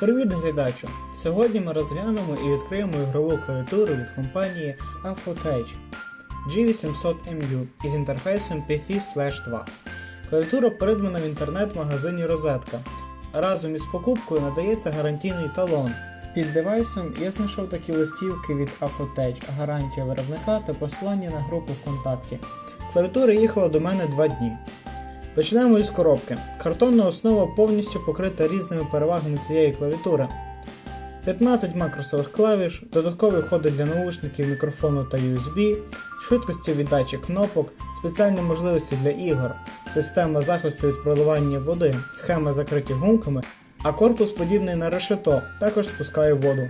Привіт, глядачу! Сьогодні ми розглянемо і відкриємо ігрову клавіатуру від компанії Afotech G800MU із інтерфейсом PC-2. Клавіатура придбана в інтернет-магазині Розетка. Разом із покупкою надається гарантійний талон. Під девайсом я знайшов такі листівки від Afotech, гарантія виробника та посилання на групу ВКонтакті. Клавіатура їхала до мене 2 дні. Почнемо із коробки. Картонна основа повністю покрита різними перевагами цієї клавіатури. 15 макросових клавіш, додаткові входи для наушників, мікрофону та USB, швидкості віддачі кнопок, спеціальні можливості для ігор, система захисту від проливання води, схеми закриті гумками, а корпус подібний на решето, також спускає воду.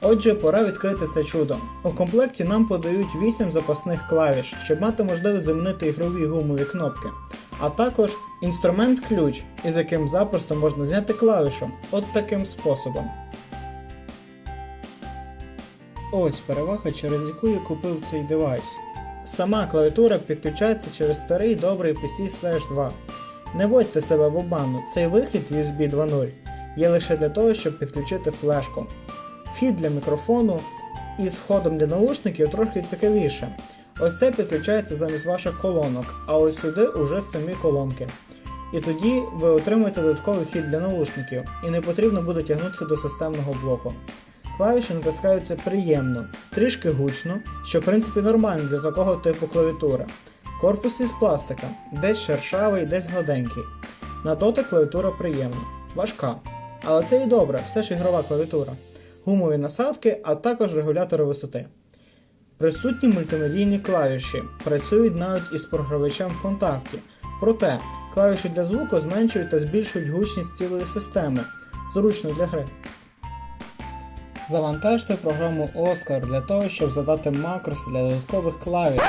Отже, пора відкрити це чудо. У комплекті нам подають 8 запасних клавіш, щоб мати можливість замінити ігрові гумові кнопки, а також інструмент-ключ, із яким запросто можна зняти клавішу, от таким способом. Ось перевага, через яку я купив цей девайс. Сама клавіатура підключається через старий добрий PC-2. Не вводьте себе в обману, цей вихід USB 2.0 є лише для того, щоб підключити флешку. Вхід для мікрофону із входом для наушників трохи цікавіше. Ось це підключається замість ваших колонок, а ось сюди уже самі колонки. І тоді ви отримаєте додатковий вхід для наушників, і не потрібно буде тягнутися до системного блоку. Клавіші натискаються приємно, трішки гучно, що в принципі нормально для такого типу клавіатури. Корпус із пластика, десь шершавий, десь гладенький. На дотик клавіатура приємна, важка. Але це і добре, все ж ігрова клавіатура. Гумові насадки, а також регулятори висоти. Присутні мультимедійні клавіші працюють навіть із програвачем ВКонтакті. Проте клавіші для звуку зменшують та збільшують гучність цілої системи. Зручно для гри. Завантажте програму Oscar для того, щоб задати макрос для додаткових клавіш.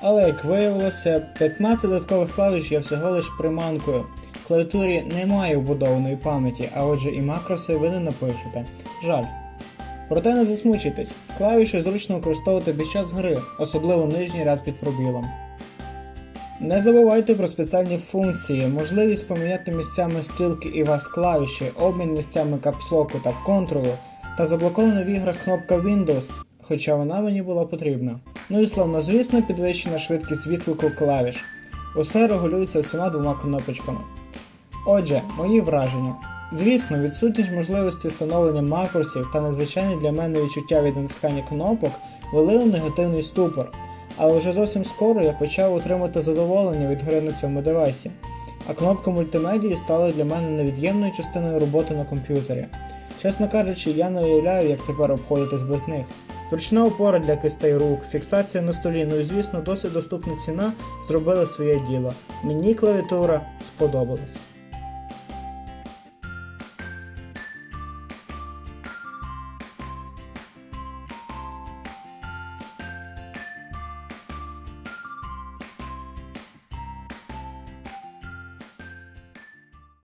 Але як виявилося, 15 додаткових клавіш є всього лиш приманкою. В клавіатурі немає вбудованої пам'яті, а отже і макроси ви не напишете. Жаль. Проте не засмучуйтесь, клавіші зручно використовувати під час гри, особливо нижній ряд під пробілом. Не забувайте про спеціальні функції, можливість поміняти місцями стрілки і вас клавіші, обмін місцями капслоку та контролу, та заблокована в іграх кнопка Windows, хоча вона мені була потрібна. Ну і словно звісно, підвищена швидкість відклику клавіш. Усе регулюється всіма двома кнопочками. Отже, мої враження. Звісно, відсутність можливості встановлення макросів та незвичайне для мене відчуття від натискання кнопок вели у негативний ступор, але вже зовсім скоро я почав отримати задоволення від гри на цьому девайсі, а кнопка мультимедії стала для мене невід'ємною частиною роботи на комп'ютері. Чесно кажучи, я не уявляю, як тепер обходитись без них. Зручна опора для кистей рук, фіксація на столі, ну і звісно, досить доступна ціна зробили своє діло. Мені клавіатура сподобалась.